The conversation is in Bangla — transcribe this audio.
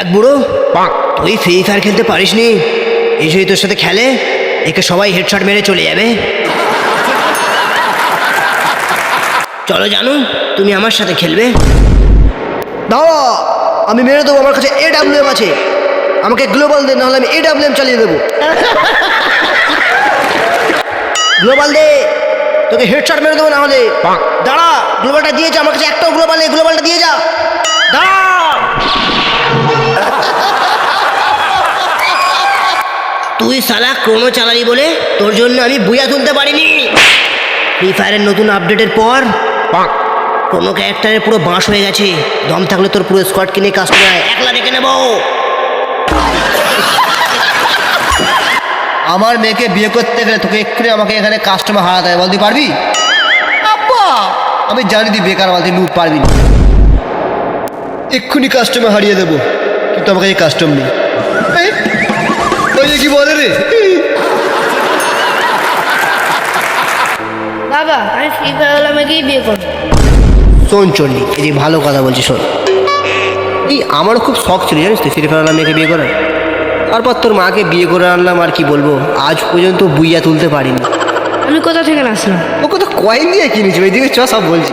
এক বুড়ো? তুই ফ্রি ফায়ার খেলতে পারিস নি এই যদি তোর সাথে খেলে? একে সবাই হেডশট মেরে চলে যাবে। চলো জানু তুমি আমার সাথে খেলবে। দাও আমি মেরে দেবো আমার কাছে এ ডাব্লিউ আছে। আমাকে গ্লোবাল দে নাহলে আমি এ ডাব্লিউ চালিয়ে দেবো। গ্লোবাল দে তোকে হেডশট মেরে দেবো নাহলে। দাঁড়া গ্লোবালটা দিয়ে যা আমার কাছে একটাও গ্লোবাল নেই গ্লোবালটা দিয়ে যা। তুই সালা ক্রোনো চালালি বলে তোর জন্য আমি বুয়া তুলতে পারিনি। ফ্রি ফায়ারের নতুন আপডেটের পর কোনো ক্যারেক্টারের পুরো বাঁশ হয়ে গেছে। দম থাকলে তোর পুরো স্কোয়াড কিনে কাস্টমার একলা ডেকে নেব। আমার মেয়েকে বিয়ে করতে গেলে তোকে এক্ষুনি আমাকে এখানে কাস্টমার হারাতে হবে। বলতে পারবি? আব্বা! আমি জানি তুই বেকার বলতে লুট পারবি না। এক্ষুনি কাস্টমার হারিয়ে দেবো। কিন্তু আমাকে এই কাস্টম নেই। ওই কি বলে রে? বাবা আমি ফ্রি ফায়ার হলে আমাকেই বিয়ে করব শোন চন্ডি এই ভালো কথা বলছি শোন। এই আমারও খুব শখ ছিল জানিস তো ফিরে ফেরালাম মেয়েকে বিয়ে করার। তারপর তোর মাকে বিয়ে করে আনলাম আর কি বলব আজ পর্যন্ত বুইয়া তুলতে পারিনি। আমি কোথা থেকে আসলাম ও কত কয়েন দিয়ে কিনেছি ওইদিকে চ সব বলছি।